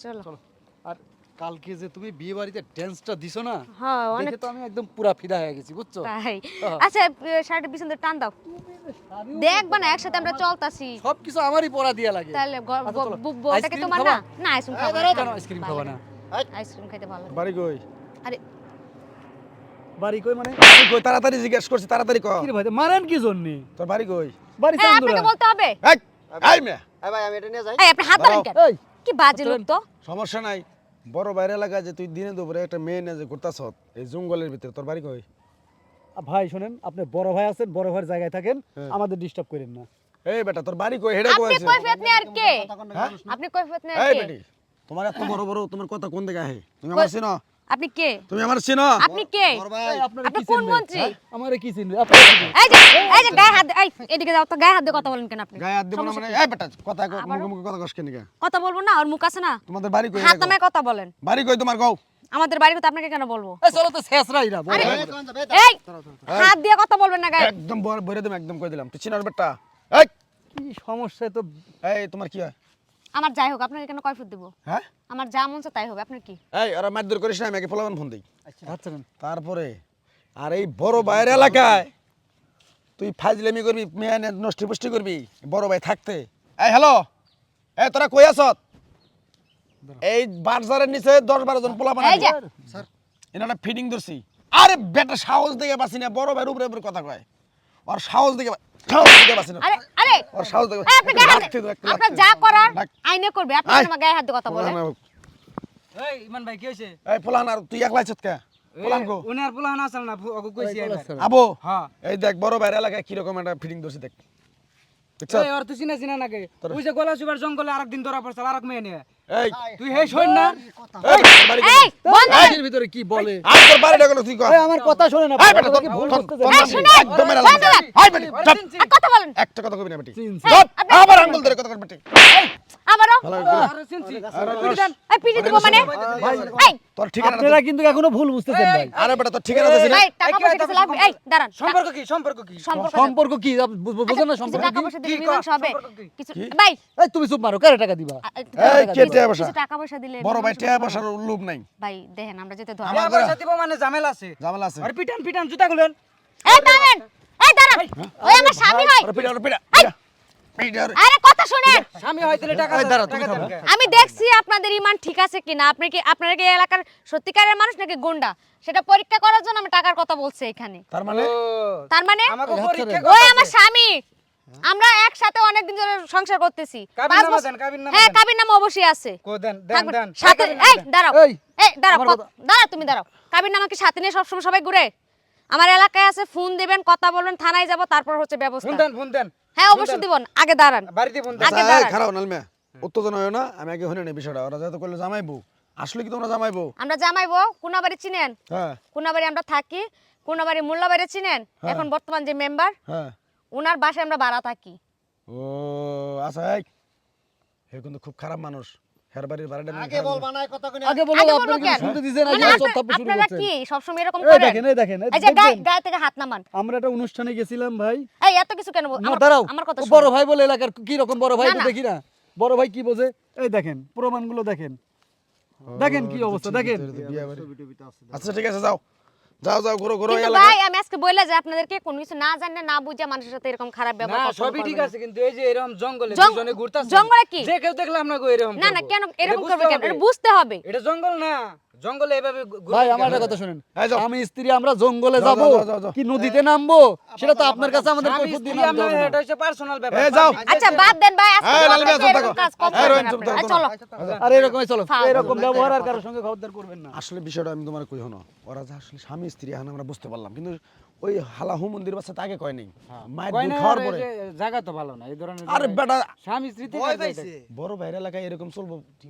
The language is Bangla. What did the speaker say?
চলো। চলো। আর কালকে যে তুমি বিয়ে বাড়িতে ড্যান্সটা দিছো না হ্যাঁ অনেক তো আমি একদম পুরা ফিদা হয়ে গেছি বুঝছ? তাই। হ্যাঁ। আচ্ছা শার্টের পিছন দিয়ে টান দাও। দেখবা না একসাথে আমরা চলতাছি। সবকিছু আমারই পড়া দিয়া লাগে। তাহলে আচ্ছা, চলো। ব- বউটা কি তোমার না? না আইসক্রিম খাব না, কেন আইসক্রিম খাবা না? আইসক্রিম খাইতে ভালো লাগে। বাড়ি কই আরে। বাড়ি কই মানে? কই তাড়াতাড়ি জিজ্ঞেস করছি তাড়াতাড়ি কর কি ভাই মারেন কি জন্য? তোর বাড়ি কই বাড়ি হ্যাঁ চান্দুরা আপনাকে বলতে হবে। এই এই মেয়ে। এই ভাই আমি এটা নিয়ে যাই। এই আপনি হাত ধরেন কেন? এই। কি বাজে লোক তো? সমস্যা নাই। বড় বাইরে এলাকায় যে তুই দিনে দুপুরে একটা মেয়ে নিয়ে যে ঘুরতাছ এই জঙ্গলের ভিতরে তোর বাড়ি কই? ভাই শুনেন আপনি বড় ভাই আছেন বড় ভাইয়ের জায়গায় থাকেন হ্যাঁ। আমাদের ডিস্টার্ব করেন না। এই বেটা তোর বাড়ি কই? হেডে কই আপনি আছে? কৈফিয়ত নেই আর কে? আপনি কৈফিয়ত নি আর কে? এই বেটি তোমার এত বড় বড় তোমার কথা কোন দিকে আহে? তুমি আমার চিনো? আপনি কে? তুমি আমার চিনো? আপনি কে? আপনি কোন মন্ত্রী? হ্যাঁ? আমারে কি চিনবে এই যে এই যে গায়ে হাত এই এদিকে যাও তো গায়ে হাত দিয়ে কথা বলেন কেন আপনি? গায়ে হাত দিব না মানে এই বেটা কথা মুখে মুখে কথা কস কেন কথা বলব না ওর মুখ আছে না? তোমাদের বাড়ি কই হাত কথা বলেন। বাড়ি কই তোমার কও? আমাদের বাড়ি কথা আপনাকে কেন বলব? এই চলো তো আরে, ভাই। এই হাত দিয়ে কথা বলবেন না গায়ে। একদম বড় বইরে দিম একদম কই দিলাম। তুই চিনার বেটা? এই কি সমস্যা তো? এই তোমার কি হয়? আমার যাই হোক আপনাকে কেন কৈফিয়ত দেবো? হ্যাঁ? আমার যা মন চায় তাই হবে আপনার কি? এই ওরা মারধর করিস না আমি আগে ফলাবান ফোন দিই। আচ্ছা নেন। তারপরে আর এই বড় ভাইয়ের এলাকায় তুই ফাজলামি করবি মেয়ে নষ্টি পুষ্টি করবি বড় ভাই থাকতে। এই হ্যালো? এই তোরা কই আছত এই বাজারের নিচে দশ বারো জন পোলা যে। স্যার। এনারা ফিডিং ধরছি। আরে বেটা সাহস দেখে বাসি না বড় ভাইয়ের উপরে উপরে কথা কয়। আরে আরে সাহস দেখে হ্যাঁ। কীরকম একটা ফিডিং ধরছি দেখ। ওর তুই চিনা চিনা নাকি ওই যে গলা জঙ্গলে আরেকদিন ধরা পড়ছে আরেক মেয়ে নিয়ে। এই তুই হেই শোন না। এই, বন্ধ। এর ভিতরে কি বলে? আর তোর বাড়ি ডাকলো তুই কই আমার কথা শোনেন এই বেটা তোর ভুল বুঝতেছিস এই, শুনে, একদম মেরে বন্ধ কর। এই বেটি, চুপ। আর কথা বলেন। একটা কথা কবি না বেটি। চুপ। আবার আঙ্গুল ধরে কথা কর বেটি। আবারও আরে চিনছি। এই পিটি দিব মানে? এই তোর ঠিকানা আপনারা কিন্তু এখনও ভুল বুঝতেছেন ভাই। আরে বেটা তোর ঠিকানা দিছি এই টাকা পয়সা কিছু লাগবে? এই দাঁড়ান সম্পর্ক কি সম্পর্ক কি? সম্পর্ক কি? বু- বুঝেন না সম্পর্ক। টাকা পয়সা দিলে কি হবে কিছু ভাই। এই তুমি চুপ মারো কারে টাকা দিবা? এই কে টাকা পয়সা? কিছু টাকা পয়সা দিলে বড় ভাই মীমাংসা হবে। বসার লোভ নাই। ভাই দেখেন আমরা যেতে ধর আমার- আমার পয়সা দিব মানে ঝামেলা আছে। ঝামেলা আছে। আর পিটান পিটান জুতা খুলেন। এই দাঁড়ান। এই দাঁড়ান। ওই আমার স্বামী হয়। ওরে পিটা ওরে পিটা। আরে কথা শুনেন। স্বামী হয় তাহলে টাকা? আমি দেখছি আপনাদের ইমান ঠিক আছে কিনা। আপনি কি আপনারা কি এলাকার সত্যিকারের মানুষ নাকি গুন্ডা? সেটা পরীক্ষা করার জন্য আমি টাকার কথা বলছি এখানে। তার মানে? তার মানে। ওই আমার স্বামী। আমরা একসাথে অনেকদিন ধরে সংসার করতেছি। হ্যাঁ। কাবিন নামা অবশ্যই আছে। সাথে এই দাঁড়াও। এই, এই দাঁড়াও দাঁড়াও তুমি দাঁড়াও। কাবিন নামা কি সাথে নিয়ে সবসময় সবাই ঘুরে। আমার এলাকায় আছে ফোন দিবেন কথা বলবেন থানায় যাব তারপর হচ্ছে ফোন ব্যবস্থা দেন ফোন দেন। হ্যাঁ অবশ্যই দিব আগে দাঁড়ান। বাড়িতে ফোন দেন। আগে আচ্ছা, দাঁড়ান। খারাপ নালমে উত্তেজনা হয় না আমি আগে হইনি বিষয়টা। ওরা যেহেতু করলে জামাইবো আসলে কি তোমরা জামাইবো? আমরা জামাইবো কোনাবাড়ি চিনেন? হ্যাঁ। কোনাবাড়ি আমরা থাকি কোনাবাড়ি মোল্লাবাড়ি চিনেন? এখন বর্তমান যে মেম্বার হ্যাঁ। ওনার বাসায় আমরা ভাড়া থাকি। ও আচ্ছা এই হে কিন্তু খুব খারাপ মানুষ। হের বাড়ির আগে বলবা না কথা কোনে আগে বলো আপনারা বলব কি কেন? শুনতে দিছেন আগে আপনা- শুরু আপনারা করছেন। কি সবসময় এরকম করেন? দেখেন এই দেখেন এই এই যে গায়ে দেখছেন? থেকে হাত নামান। আমরা একটা অনুষ্ঠানে গেছিলাম ভাই। এই এত কিছু কেন বল- দাঁড়াও আমার কথা বড় ভাই বলে এলাকার কি রকম বড় ভাই তো একটু দেখি না। বড় ভাই কি বোঝে? এই দেখেন প্রমাণগুলো দেখেন। দেখেন কি অবস্থা দেখেন। আচ্ছা ঠিক আছে যাও। যাও যাও ঘুরো ঘুরো এলাকা। ভাই আমি আজকে বললে যে আপনাদেরকে কোনো কিছু না জানে না বুঝে মানুষের সাথে এরকম খারাপ ব্যবহার না সবই ঠিক আছে কিন্তু এই যে এরকম জঙ্গলে দুজনে ঘুরতাছে জঙ্গলে কি? যে কেউ দেখলে আমরা এরকম না না কেন? এরকম করবে কেন। এটা বুঝতে হবে। এটা জঙ্গল না। জঙ্গলে এভাবে ভাই আমার একটা কথা শুনেন। আমি স্ত্রী আমরা জঙ্গলে যাব। কি নদীতে নামবো? সেটা তো আপনার কাছে আমাদের কৈফিয়ত আমরা এটা হচ্ছে পার্সোনাল ব্যাপার। এই যাও। আচ্ছা বাদ দেন ভাই আজকে। কাজ কম চলো। আর এরকমই চলো। এরকম ব্যবহার আর কারোর সঙ্গে খবরদার করবেন না। আসলে বিষয়টা আমি তোমার কই হনো ওরা যে আসলে স্বামী স্ত্রী এখন আমরা বুঝতে পারলাম। কিন্তু ওই হালাহু মন্দির বাচ্চা তাকে কয় নাই? মায়ের দুধ না, খাওয়ার পরে। জায়গা তো ভালো না এই ধরনের আরে বেটা স্বামী স্ত্রী বড় বাইরের এলাকায় এরকম চলবো? কি